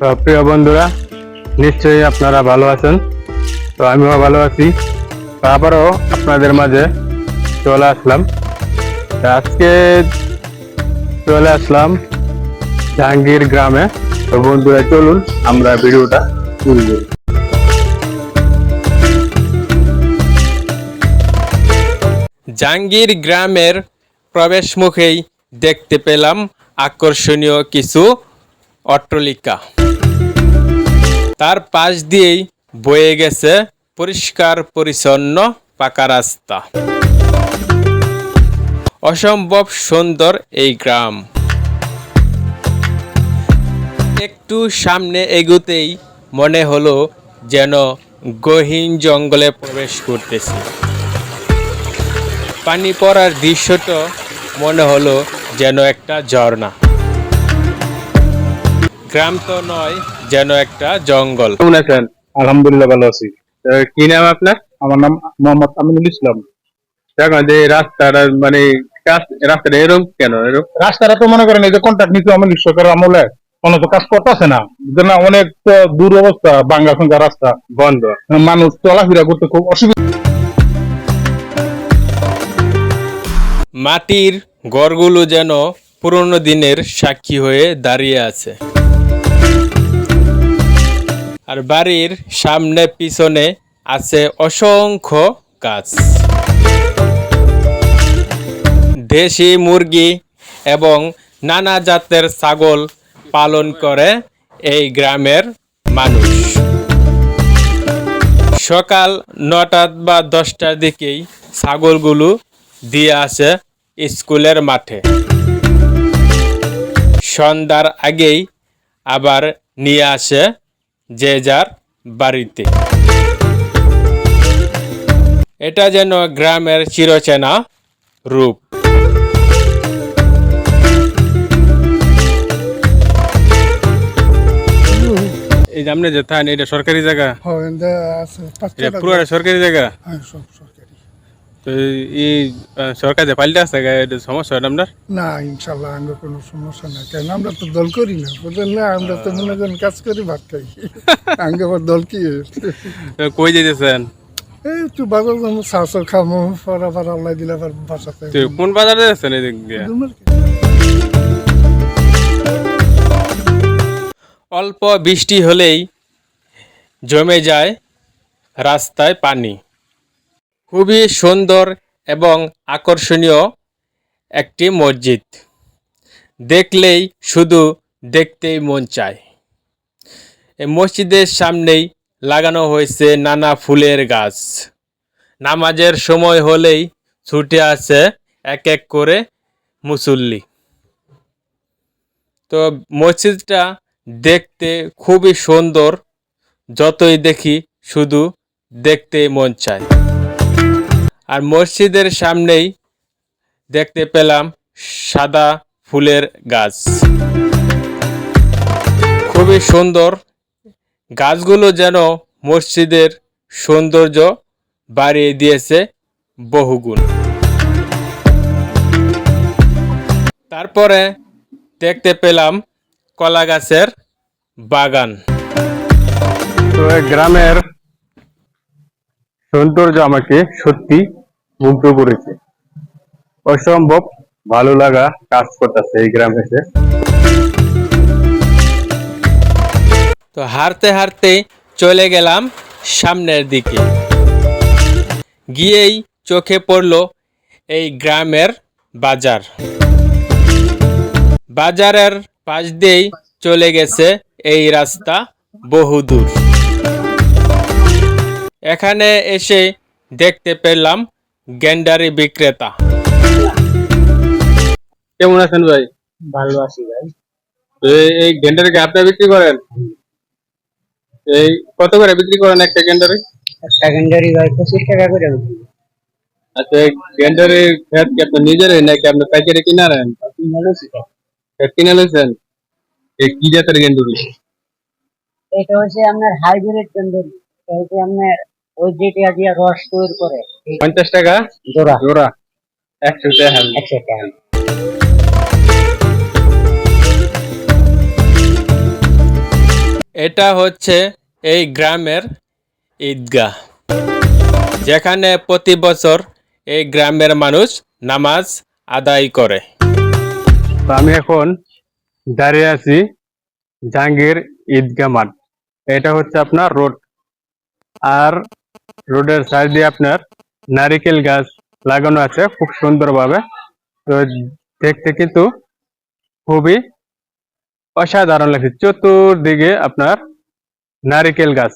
তো প্রিয় বন্ধুরা, নিশ্চয়ই আপনারা ভালো আছেন। তো আমিও ভালো আছি। তো আবারও আপনাদের মাঝে চলে আসলাম। আজকে চলে আসলাম জাহাঙ্গীর গ্রামে। তো বন্ধুরা, চলুন আমরা ভিডিওটা শুরু করি। জাঙ্গির গ্রামের প্রবেশ মুখেই দেখতে পেলাম আকর্ষণীয় কিছু অট্টলিকা। তার পাশ দিয়েই বয়ে গেছে পরিষ্কার, পরিচ্ছন্ন, পাকা রাস্তা। অসম্ভব সুন্দর এই গ্রাম। একটু সামনে এগুতেই মনে হলো যেন গহীন জঙ্গলে প্রবেশ করতেছি। পানি পড়ার দৃশ্যটা মনে হলো যেন একটা ঝর্ণা। গ্রাম তো নয় যেন একটা জঙ্গল। কেমন আছেন? আলহামদুলিল্লাহ ভালো আছি। কি নাম আপনার? আমার নাম মোহাম্মদ আমিনুল ইসলাম। দেখুন যে রাস্তাটা মানে রাস্তাটা এরকম কেন? এরকম? রাস্তাটা তো মনে করেন এই যে কন্ট্রাক্ট নিতে আমি সরকার আমলে। কোনো তো কাজ করতেছে না। না অনেক তো দূর অবস্থা বাঙ্গা ফাঙ্গা রাস্তা। বন্ধ। মানুষ চলাফেরা করতে খুব অসুবিধা। মাটির ঘরগুলো যেন পুরনো দিনের সাক্ষী হয়ে দাঁড়িয়ে আছে। আর বাড়ির সামনে পিছনে আছে অসংখ্য গাছ। দেশি মুরগি এবং নানা জাতের ছাগল পালন করে এই গ্রামের মানুষ। সকাল নটা বা দশটার দিকেই ছাগলগুলো দিয়ে আসে স্কুলের মাঠে। সন্ধ্যার আগেই আবার নিয়ে আসে যে যার বাড়িতে। এটা যেন গ্রামের চিরচেনা রূপ। এই যে আপনি যেতে থান এটা সরকারি জায়গা? হয় পুরো সরকারি জায়গা? হ্যাঁ, সব তো এই সরকার যে পাল্টে এটা সমস্যা হয় না আপনার? না ইনশাল্লাহ আমরা কোনো সমস্যা নাই। কেন? আমরা তো দল করি না বুঝলেন না? আমরা তো মনে করেন কাজ করি ভাত খাই। আবার দল কি? কই যেতেছেন? এই একটু বাজার যাব পর আবার আল্লাহ দিলে আবার বাসাতে কোন বাজারে যাচ্ছেন এই দিক দিয়ে অল্প বৃষ্টি হলেই জমে যায় রাস্তায় পানি। খুবই সুন্দর এবং আকর্ষণীয় একটি মসজিদ। দেখলেই শুধু দেখতেই মন চায়। এই মসজিদের সামনেই লাগানো হয়েছে নানা ফুলের গাছ। নামাজের সময় হলেই ছুটে আসে এক এক করে মুসল্লি। তো মসজিদটা দেখতে খুবই সুন্দর, যতই দেখি শুধু দেখতে মন চায়। আর মসজিদের সামনেই দেখতে পেলাম সাদা ফুলের গাছ। খুবই সুন্দর। গাছগুলো যেন মসজিদের সৌন্দর্য বাড়িয়ে দিয়েছে বহুগুণ। তারপরে দেখতে পেলাম কলা গাছের বাগান। তো গ্রামের সৌন্দর্য আমাকে সত্যি মুগ্ধ করেছে অসম্ভব ভালো লাগা কাজ করতেছে এই গ্রামে এসে। তো হারতে হারতে চলে গেলাম সামনের দিকে। গিয়েই চোখে পড়ল এই গ্রামের বাজার। বাজারের পাশ দিয়েই চলে গেছে এই রাস্তা বহুদূর এখানে এসে দেখতে পেলাম গ্যান্ডারি বিক্রেতা। কেমন আছেন ভাই? ভালো আছি ভাই। তো এই- এই গেন্ডারকে আপনি বিক্রি করেন? এই কত করে বিক্রি করেন একটা গেন্ডারে? সেকেন্ডারি ভাই পঁচিশ টাকা করে বিক্রি। আচ্ছা এই গেন্ডারের ফ্যাট কি আপনি নিজেরই নাকি আপনি প্যাকেটে কিনা নেন। কিনে নিয়েছেন এই কি জাতের গেন্ডুরি? এটা হচ্ছে আপনার হাইব্রিড তন্দুরি এটা হচ্ছে আপনার ওই যেটা দিয়ে রস তৈরি করে পঞ্চাশ টাকা? জোড়া। জোড়া। একশো টাকা। একশো টাকা। এটা হচ্ছে এই গ্রামের ঈদগাহ যেখানে প্রতি বছর এই গ্রামের মানুষ নামাজ আদায় করে। তো আমি এখন দাঁড়িয়ে আছি জাহাঙ্গীর ঈদগাহ মাঠ। এটা হচ্ছে আপনার রোড। আর রোডের সাইড দিয়ে আপনার নারিকেল গাছ লাগানো আছে খুব সুন্দরভাবে। তো দেখতে কিন্তু খুবই অসাধারণ লাগছে। চতুর্দিকে আপনার নারিকেল গাছ।